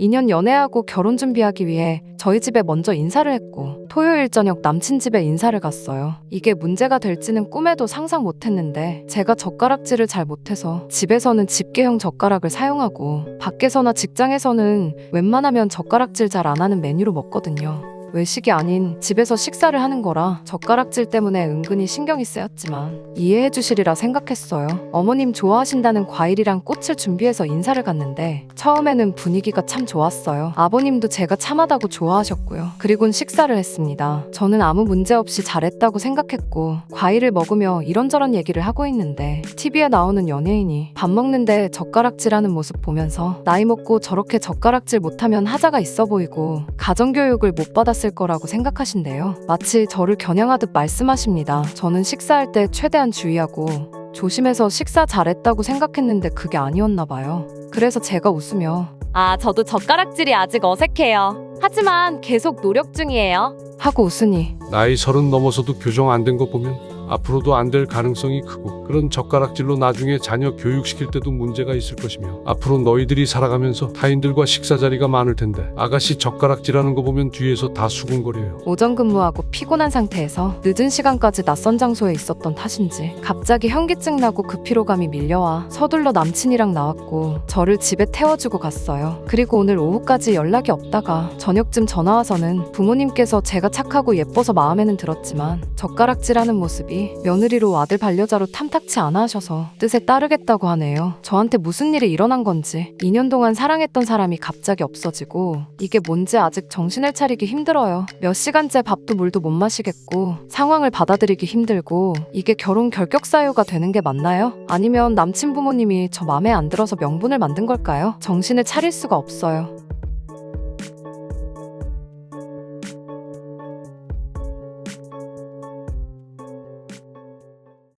2년 연애하고 결혼 준비하기 위해 저희 집에 먼저 인사를 했고 토요일 저녁 남친 집에 인사를 갔어요. 이게 문제가 될지는 꿈에도 상상 못 했는데 제가 젓가락질을 잘 못해서 집에서는 집게형 젓가락을 사용하고 밖에서나 직장에서는 웬만하면 젓가락질 잘 안 하는 메뉴로 먹거든요. 외식이 아닌 집에서 식사를 하는 거라 젓가락질 때문에 은근히 신경이 쓰였지만 이해해 주시리라 생각했어요. 어머님 좋아하신다는 과일이랑 꽃을 준비해서 인사를 갔는데 처음에는 분위기가 참 좋았어요. 아버님도 제가 참하다고 좋아하셨고요. 그리곤 식사를 했습니다. 저는 아무 문제 없이 잘했다고 생각했고 과일을 먹으며 이런저런 얘기를 하고 있는데 TV에 나오는 연예인이 밥 먹는데 젓가락질하는 모습 보면서 나이 먹고 저렇게 젓가락질 못하면 하자가 있어 보이고 가정교육을 못 받았을 거라고 생각하신대요. 마치 저를 겨냥하듯 말씀하십니다. 저는 식사할 때 최대한 주의하고 조심해서 식사 잘했다고 생각했는데 그게 아니었나 봐요. 그래서 제가 웃으며 아, 저도 젓가락질이 아직 어색해요. 하지만 계속 노력 중이에요. 하고 웃으니 나이 서른 넘어서도 교정 안 된 거 보면 앞으로도 안 될 가능성이 크고 그런 젓가락질로 나중에 자녀 교육시킬 때도 문제가 있을 것이며 앞으로 너희들이 살아가면서 타인들과 식사 자리가 많을 텐데 아가씨 젓가락질하는 거 보면 뒤에서 다 수군거려요. 오전 근무하고 피곤한 상태에서 늦은 시간까지 낯선 장소에 있었던 탓인지 갑자기 현기증 나고 그 피로감이 밀려와 서둘러 남친이랑 나왔고 저를 집에 태워주고 갔어요. 그리고 오늘 오후까지 연락이 없다가 저녁쯤 전화 와서는 부모님께서 제가 착하고 예뻐서 마음에는 들었지만 젓가락질하는 모습이 며느리로 아들 반려자로 탐탁치 않아 하셔서 뜻에 따르겠다고 하네요. 저한테 무슨 일이 일어난 건지 2년 동안 사랑했던 사람이 갑자기 없어지고 이게 뭔지 아직 정신을 차리기 힘들어요. 몇 시간째 밥도 물도 못 마시겠고 상황을 받아들이기 힘들고 이게 결혼 결격 사유가 되는 게 맞나요? 아니면 남친 부모님이 저 맘에 안 들어서 명분을 만든 걸까요? 정신을 차릴 수가 없어요.